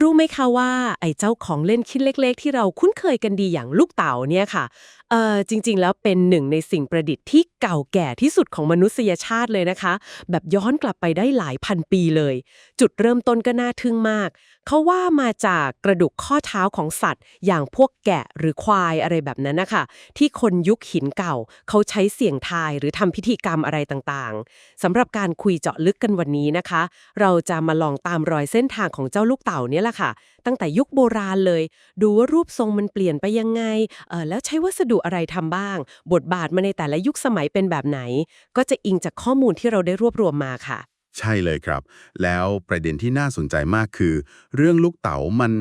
รู้ไหมคะว่าไอ้เจ้าของเล่นชิ้นเล็ก ๆ ที่เราคุ้นเคยกันดีอย่างลูกเต๋าเนี่ยค่ะเอ่อจริง ๆ แล้วเป็นหนึ่งในสิ่งประดิษฐ์ที่เก่าแก่ที่สุดของมนุษยชาติเลยนะคะ แบบย้อนกลับไปได้หลายพันปีเลย จุดเริ่มต้นก็น่าทึ่งมาก เขาว่ามาจากกระดูกข้อเท้าของสัตว์ อย่างพวกแกะหรือควายอะไรแบบนั้นนะคะที่คนยุคหินเก่า เขาใช้เสี่ยงทายหรือทำพิธีกรรมอะไรต่างๆสำหรับการคุยเจาะลึกกันวันนี้นะคะ เราจะมาลองตามรอยเส้นทางของเจ้าลูกเต่าเนี่ยแหละค่ะ ตั้งแต่ยุคโบราณเลย ดูว่ารูปทรงมันเปลี่ยนไปยังไงเออแล้วใช้วัสดุอะไรทำบ้าง บทบาทมาในแต่ละยุคสมัยเป็นแบบไหน ก็จะอิงจากข้อมูลที่เราได้รวบรวมมาค่ะ ใช่เลยครับ แล้วประเด็นที่น่าสนใจมากคือ เรื่องลูกเต๋ามัน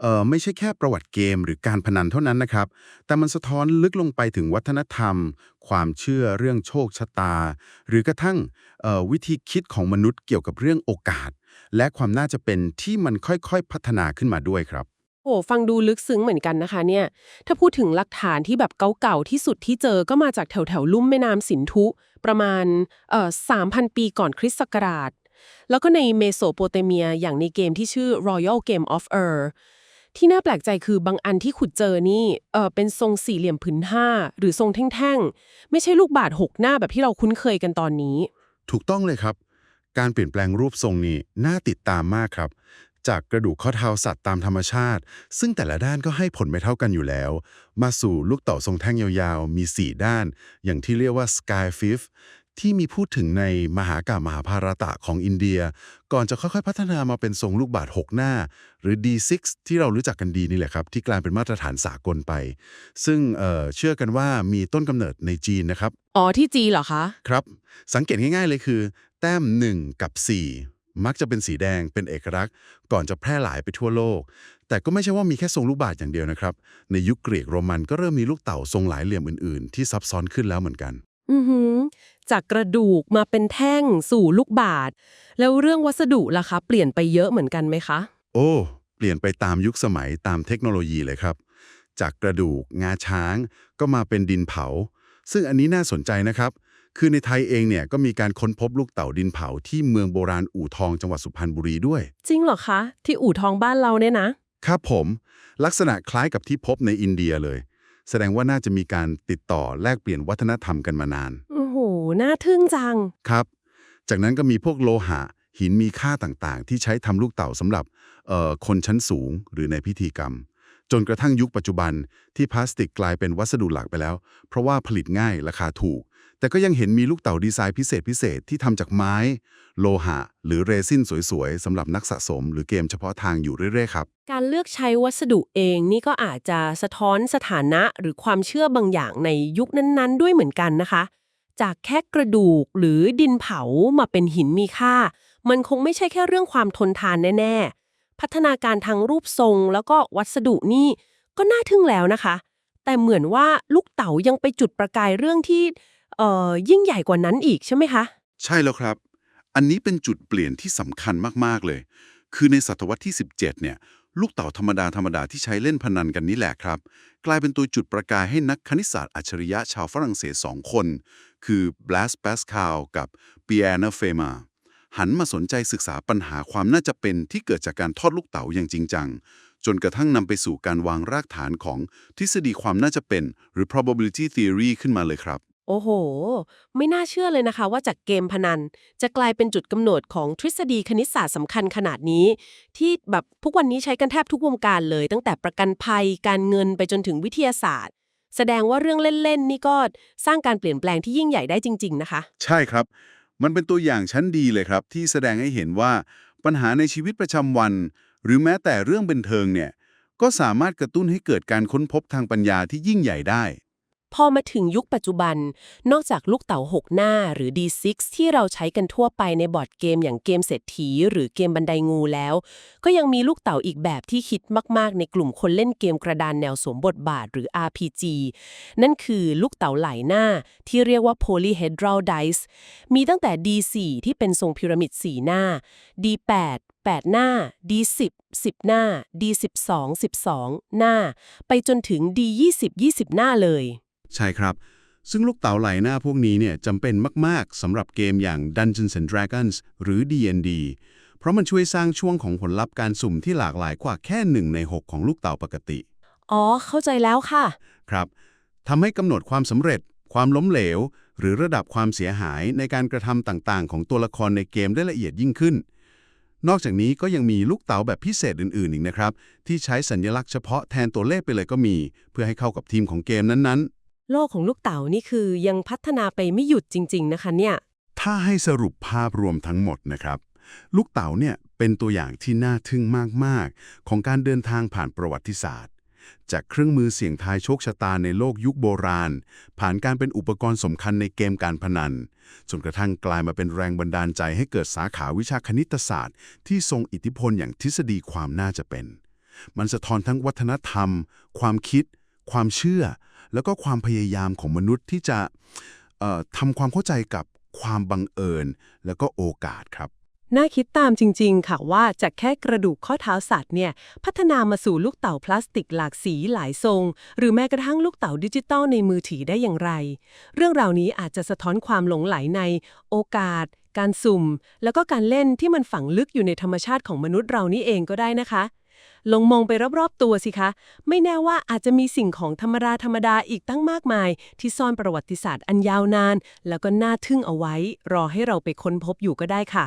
เอ่อไม่ใช่แค่ประวัติเกมหรือการพนันเท่านั้นนะครับ แต่มันสะท้อนลึกลงไปถึงวัฒนธรรม ความเชื่อเรื่องโชคชะตา หรือกระทั่งเอ่อวิธีคิดของมนุษย์เกี่ยวกับเรื่องโอกาส และความน่าจะเป็นที่มันค่อยๆพัฒนาขึ้นมาด้วยครับ โอ้ฟังดูลึกซึ้งเหมือนกันนะคะเนี่ย ถ้าพูดถึงหลักฐานที่แบบเก่าๆที่สุดที่เจอก็มาจากแถวๆลุ่มแม่น้ำสินธุ ประมาณเอ่อ3,000 ปีก่อนคริสต์ศักราช แล้วก็ในเมโสโปเตเมียอย่างในเกมที่ชื่อ Royal Game of Ur ที่น่าแปลกใจคือบางอันที่ขุดเจอนี่เออเป็นทรงสี่เหลี่ยมผืนห้าหรือทรงแท่งๆ ไม่ใช่ลูกบาศก์หกหน้าแบบที่เราคุ้นเคยกันตอนนี้ ถูกต้องเลยครับ การเปลี่ยนแปลงรูปทรงนี้น่าติดตามมากครับ จากกระดูกข้อเท้าสัตว์ตามธรรมชาติ ซึ่งแต่ละด้านก็ให้ผลไม่เท่ากันอยู่แล้ว มาสู่ลูกเต่าทรงแท่งยาวๆ มี 4 ด้าน อย่างที่เรียกว่า Sky Fifth ที่มีพูดถึงในมหากาพย์มหาภารตะของอินเดีย ก่อนจะค่อยๆ พัฒนามาเป็นทรงลูกบาศก์6หน้า หรือ D6 ที่เรารู้จักกันดีนี่แหละครับ ที่กลายเป็นมาตรฐานสากลไป ซึ่งเอ่อเชื่อกันว่ามีต้นกำเนิดในจีนนะครับ อ๋อ ที่จีนเหรอคะ ครับ สังเกตง่ายๆเลยคือ แต้ม 1 กับ 4 มักจะเป็นสีแดงเป็นเอกลักษณ์ ก่อนจะแพร่หลายไปทั่วโลก แต่ก็ไม่ใช่ว่ามีแค่ทรงลูกบาศก์อย่างเดียวนะครับในยุคกรีกโรมันก็เริ่มมีลูกเต่าทรงหลายเหลี่ยมอื่นๆ ที่ซับซ้อนขึ้นแล้วเหมือนกัน อือหือจากกระดูกมาเป็นแท่งสู่ลูกบาศก์แล้วเรื่องวัสดุล่ะคะเปลี่ยนไปเยอะเหมือนกันไหมคะ โอ้ เปลี่ยนไปตามยุคสมัยตามเทคโนโลยีเลยครับ จากกระดูกงาช้างก็มาเป็นดินเผา ซึ่งอันนี้น่าสนใจนะครับ คือในไทยเองเนี่ยก็มีการค้นพบลูกเต่าดินเผาที่เมืองโบราณอู่ทองจังหวัดสุพรรณบุรีด้วย จริงเหรอคะ ที่อู่ทองบ้านเราเนี่ยนะ ครับผม ลักษณะคล้ายกับที่พบในอินเดียเลย แสดงว่าน่าจะมีการติดต่อแลกเปลี่ยนวัฒนธรรมกันมานาน โอ้โห น่าทึ่งจัง ครับ จากนั้นก็มีพวกโลหะ หินมีค่าต่างๆ ที่ใช้ทำลูกเต่าสำหรับเอ่อคนชั้นสูงหรือในพิธีกรรม จนกระทั่งยุคปัจจุบันที่พลาสติกกลายเป็นวัสดุหลักไปแล้ว เพราะว่าผลิตง่ายราคาถูก แต่ก็ยังเห็นมีลูกเต่าดีไซน์พิเศษพิเศษที่ทำจากไม้ โลหะ หรือเรซินสวยๆสำหรับนักสะสม หรือเกมเฉพาะทางอยู่เรื่อยๆครับ การเลือกใช้วัสดุเองนี่ก็อาจจะสะท้อนสถานะหรือความเชื่อบางอย่างในยุคนั้นๆ ด้วยเหมือนกันนะคะ จากแค่กระดูกหรือดินเผามาเป็นหินมีค่า มันคงไม่ใช่แค่เรื่องความทนทานแน่ ๆ พัฒนาการทางรูปทรงแล้วก็วัสดุนี่ก็น่าทึ่งแล้วนะคะ แต่เหมือนว่าลูกเต๋ายังไปจุดประกายเรื่องที่ เอ่อยิ่งใหญ่กว่านั้นอีกใช่ไหมคะ ใช่แล้วครับ อันนี้เป็นจุดเปลี่ยนที่สำคัญมาก ๆ เลย คือในศตวรรษที่ 17 เนี่ย ลูกเต่าธรรมดา ธรรมดาที่ใช้เล่นพนันกันนี่แหละครับ กลายเป็นตัวจุดประกายให้นักคณิตศาสตร์อัจฉริยะชาวฝรั่งเศสสองคน คือ Blaise Pascal กับ Pierre Fermat หันมาสนใจศึกษาปัญหาความน่าจะเป็นที่เกิดจากการทอดลูกเต๋าอย่างจริงจัง จนกระทั่งนำไปสู่การวางรากฐานของทฤษฎีความน่าจะเป็น หรือ probability theory ขึ้นมาเลยครับ โอ้โห ไม่น่าเชื่อเลยนะคะว่าจากเกมพนัน จะกลายเป็นจุดกำเนิดของทฤษฎีคณิตศาสตร์สำคัญขนาดนี้ ที่แบบทุกวันนี้ใช้กันแทบทุกวงการเลย ตั้งแต่ประกันภัยการเงินไปจนถึงวิทยาศาสตร์ แสดงว่าเรื่องเล่น ๆ นี่ก็สร้างการเปลี่ยนแปลงที่ยิ่งใหญ่ได้จริง ๆ นะคะ ใช่ครับ มันเป็นตัวอย่างชั้นดีเลยครับ ที่แสดงให้เห็นว่าปัญหาในชีวิตประจำวัน หรือแม้แต่เรื่องบันเทิงเนี่ยก็สามารถกระตุ้นให้เกิดการค้นพบทางปัญญาที่ยิ่งใหญ่ได้ พอมาถึงยุคปัจจุบัน นอกจากลูกเต๋าหกหน้าหรือ D6 ที่เราใช้กันทั่วไปในบอร์ดเกมอย่างเกมเศรษฐี หรือเกมบันไดงูแล้ว ก็ยังมีลูกเต๋าอีกแบบที่คิดมาก ๆ ในกลุ่มคนเล่นเกมกระดานแนวสวมบทบาทหรือ RPG นั่นคือลูกเต๋าหลายหน้าที่เรียกว่า polyhedral dice มีตั้งแต่ D4 ที่เป็นทรงพีระมิด4หน้า D8 8 หน้า D10 10 หน้า D12 12 หน้า ไปจนถึง D20 20 หน้าเลย ใช่ครับ ซึ่งลูกเต๋าไหลหน้าพวกนี้เนี่ยจำเป็นมาก ๆสำหรับเกมอย่าง Dungeons and Dragons หรือ D&D เพเพราะมันช่วยสร้างช่วงของผลลัพธ์การสุ่มที่หลากหลายกว่าแค่หนึ่งใน 6 ของลูกเต่าปกติ อ๋อ เข้าใจแล้วค่ะ ครับทำให้กำหนดความสำเร็จ ความล้มเหลว หรือระดับความเสียหายในการกระทำต่างๆ ของตัวละครในเกมได้ละเอียดยิ่งขึ้น นอกจากนี้ก็ยังมีลูกเต๋าแบบพิเศษอื่นๆอีกนะครับ ที่ใช้สัญลักษณ์เฉพาะแทนตัวเลขไปเลยก็มี เพื่อให้เข้ากับทีมของเกมนั้นๆ โลกของลูกเต๋านี่คือยังพัฒนาไปไม่หยุดจริง ๆ นะคะเนี่ย ถ้าให้สรุปภาพรวมทั้งหมดนะครับ ลูกเต๋าเนี่ยเป็นตัวอย่างที่น่าทึ่งมากๆ ของการเดินทางผ่านประวัติศาสตร์ จากเครื่องมือเสี่ยงทายโชคชะตาในโลกยุคโบราณ ผ่านการเป็นอุปกรณ์สำคัญในเกมการพนัน จนกระทั่งกลายมาเป็นแรงบันดาลใจให้เกิดสาขาวิชาคณิตศาสตร์ ที่ทรงอิทธิพลอย่างทฤษฎีความน่าจะเป็น มันสะท้อนทั้งวัฒนธรรม ความคิด ความเชื่อ แล้วก็ความพยายามของมนุษย์ที่จะทำความเข้าใจกับความบังเอิญ แล้วก็โอกาสครับ น่าคิดตามจริง ๆ ค่ะว่าจากแค่กระดูกข้อเท้าสัตว์เนี่ย พัฒนามาสู่ลูกเต่าพลาสติกหลากสีหลายทรง หรือแม้กระทั่งลูกเต่าดิจิตอลในมือถือได้อย่างไร เรื่องราวนี้อาจจะสะท้อนความหลงไหลใน โอกาส การสุ่ม แล้วก็การเล่นที่มันฝังลึกอยู่ในธรรมชาติของมนุษย์เรานี่เองก็ได้นะคะลงมองไปรอบๆตัวสิคะ ไม่แน่ว่าอาจจะมีสิ่งของธรรมดาธรรมดาอีกตั้งมากมาย ที่ซ่อนประวัติศาสตร์อันยาวนาน แล้วก็น่าทึ่งเอาไว้ รอให้เราไปค้นพบอยู่ก็ได้ค่ะ